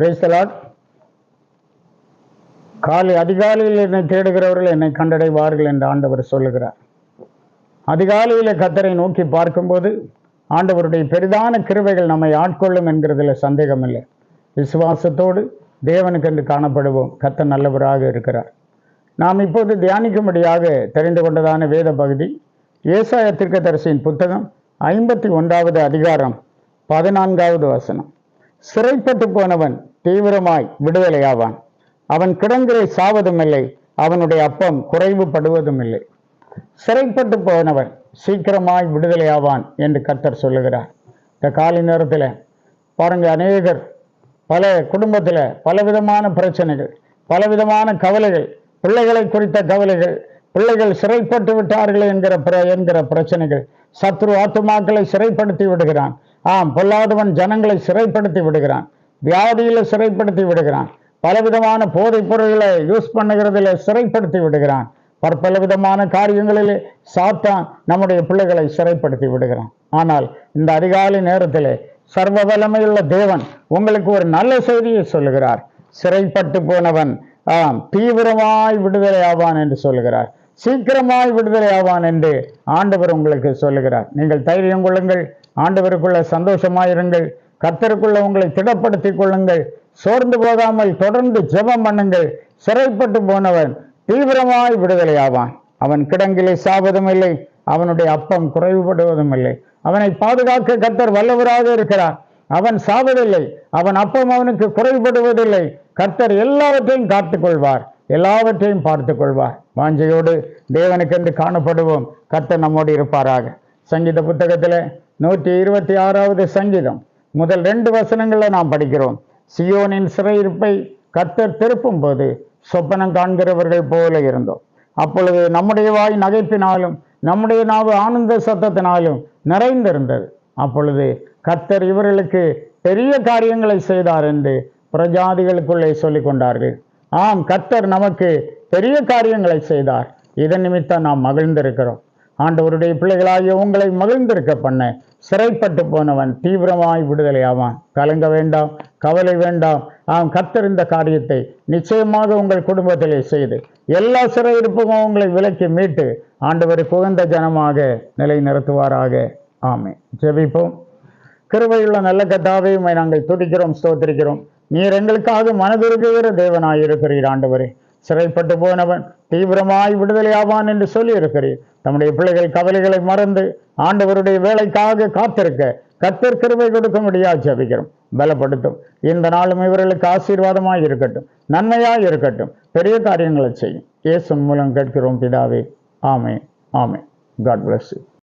பிரேசலாட் காலை அதிகாலையில் என்னை தேடுகிறவர்கள் என்னை கண்டடைவார்கள் என்று ஆண்டவர் சொல்லுகிறார். அதிகாலையில் கத்தரை நோக்கி பார்க்கும்போது ஆண்டவருடைய பெரிதான கிருவைகள் நம்மை ஆட்கொள்ளும் என்கிறதுல சந்தேகமில்லை. விசுவாசத்தோடு தேவனுக்கென்று காணப்படுவோம். கத்தர் நல்லவராக இருக்கிறார். நாம் இப்போது தியானிக்கும்படியாக தெரிந்து கொண்டதான வேத பகுதி ஏசாய தீர்க்கதரிசியின் புத்தகம் ஐம்பத்தி ஒன்றாவது அதிகாரம் பதினான்காவது வசனம். சிறைப்பட்டு போனவன் தீவிரமாய் விடுதலையாவான். அவன் கிடங்கிலே சாவதுமில்லை அவனுடைய அப்பம் குறைவுபடுவதும் இல்லை சிறைப்பட்டு போனவன் சீக்கிரமாய் விடுதலையாவான் என்று கர்த்தர் சொல்லுகிறார். இந்த காலை நேரத்தில் பாருங்க அநேகர் பல குடும்பத்தில் பலவிதமான பிரச்சனைகள் பலவிதமான கவலைகள் பிள்ளைகளை குறித்த கவலைகள் பிள்ளைகள் சிறைப்பட்டு விட்டார்கள் என்கிற என்கிற பிரச்சனைகள் சத்ரு ஆத்துமாக்களை சிறைப்படுத்தி விடுகிறான். ஆம் பொல்லாதவன் ஜனங்களை சிறைப்படுத்தி விடுகிறான். வியாதியில சிறைப்படுத்தி விடுகிறான். பலவிதமான போதைப் பொருள்களை யூஸ் பண்ணுகிறதில் சிறைப்படுத்தி விடுகிறான். பற்பல விதமான காரியங்களிலே சாத்தான் நம்முடைய பிள்ளைகளை சிறைப்படுத்தி விடுகிறான். ஆனால் இந்த அதிகாலை நேரத்தில் சர்வ வல்லமையுள்ள தேவன் உங்களுக்கு ஒரு நல்ல செய்தியை சொல்லுகிறார். சிறைப்பட்டு போனவன் ஆம் தீவிரமாய் விடுதலை ஆவான் என்று சொல்லுகிறார். சீக்கிரமாய் விடுதலை ஆவான் என்று ஆண்டவர் உங்களுக்கு சொல்லுகிறார். நீங்கள் தைரியம் கொள்ளுங்கள். ஆண்டவருக்குள்ள சந்தோஷமாயிருங்கள். கர்த்தருக்குள்ள உங்களை திடப்படுத்திக் கொள்ளுங்கள் சோர்ந்து போகாமல் தொடர்ந்து ஜெபம் பண்ணுங்கள். சிறைப்பட்டு போனவன் தீவிரமாய் விடுதலை ஆவான் அவன் கிடங்கிலே சாவதும் இல்லை. அவனுடைய அப்பம் குறைவுபடுவதும் இல்லை. அவனை பாதுகாக்க கர்த்தர் வல்லவராக இருக்கிறார். அவன் சாவதில்லை. அவன் அப்பம் அவனுக்கு குறைபடுவதில்லை கர்த்தர் எல்லாவற்றையும் காத்துக்கொள்வார். எல்லாவற்றையும் பார்த்து கொள்வார் வாஞ்சையோடு தேவனுக்கென்று காணப்படுவோம். கர்த்தர் நம்மோடு இருப்பாராக. சங்கீத புத்தகத்தில் நூற்றி இருபத்தி ஆறாவது சங்கீதம். முதல் ரெண்டு வசனங்களை நாம் படிக்கிறோம். சியோனின் சிறையிருப்பை கர்த்தர் திருப்பும் போது சொப்பனம் காண்கிறவர்கள் போல இருந்தோம். அப்பொழுது நம்முடைய வாய் நகைப்பினாலும் நம்முடைய நாவு ஆனந்த சத்தத்தினாலும் நிறைந்திருந்தது. அப்பொழுது கர்த்தர் இவர்களுக்கு பெரிய காரியங்களை செய்தார் என்று பிரஜாதிகளுக்குள்ளே சொல்லிக் கொண்டார்கள். ஆம் கர்த்தர் நமக்கு பெரிய காரியங்களை செய்தார். இதன் நிமித்தம் நாம் மகிழ்ந்திருக்கிறோம். ஆண்டவருடைய பிள்ளைகளாகிய உங்களை மகிழ்ந்திருக்க பண்ண சிறைப்பட்டு போனவன் தீவிரமாய் விடுதலை ஆவான். கலங்க வேண்டாம் கவலை வேண்டாம். ஆம் கத்திருந்த காரியத்தை நிச்சயமாக உங்கள் குடும்பத்திலே செய்து எல்லா சிறையிருப்பும் உங்களை விலக்கி மீட்டு ஆண்டவருக்கு உகந்த ஜனமாக நிலைநிறுத்துவாராக. ஆமே ஜெபிப்போம். கிருபையுள்ள நல்ல கத்தாவே உண்மை நாங்கள் துடிக்கிறோம் ஸ்தோத்திரிக்கிறோம். நீர் எங்களுக்காக மனதுருகுகிற தேவனாயிருக்கிறீர் ஆண்டவரே. சிறைப்பட்டு போனவன் தீவிரமாய் விடுதலை ஆவான் என்று சொல்லி இருக்கிறீர் நம்முடைய பிள்ளைகள் கவலைகளை மறந்து ஆண்டவருடைய வேலைக்காக காத்திருக்க கத்தர் கிருபை கொடுக்கும்படியா ஜபிக்கிறோம். பலப்படுத்தும். இந்த நாளும் இவர்களுக்கு ஆசீர்வாதமாய் இருக்கட்டும். நன்மையாக இருக்கட்டும். பெரிய காரியங்களை செய்யும். இயேசு மூலம் கேட்கிறோம் பிதாவே. ஆமே ஆமே காட் பிளஸ்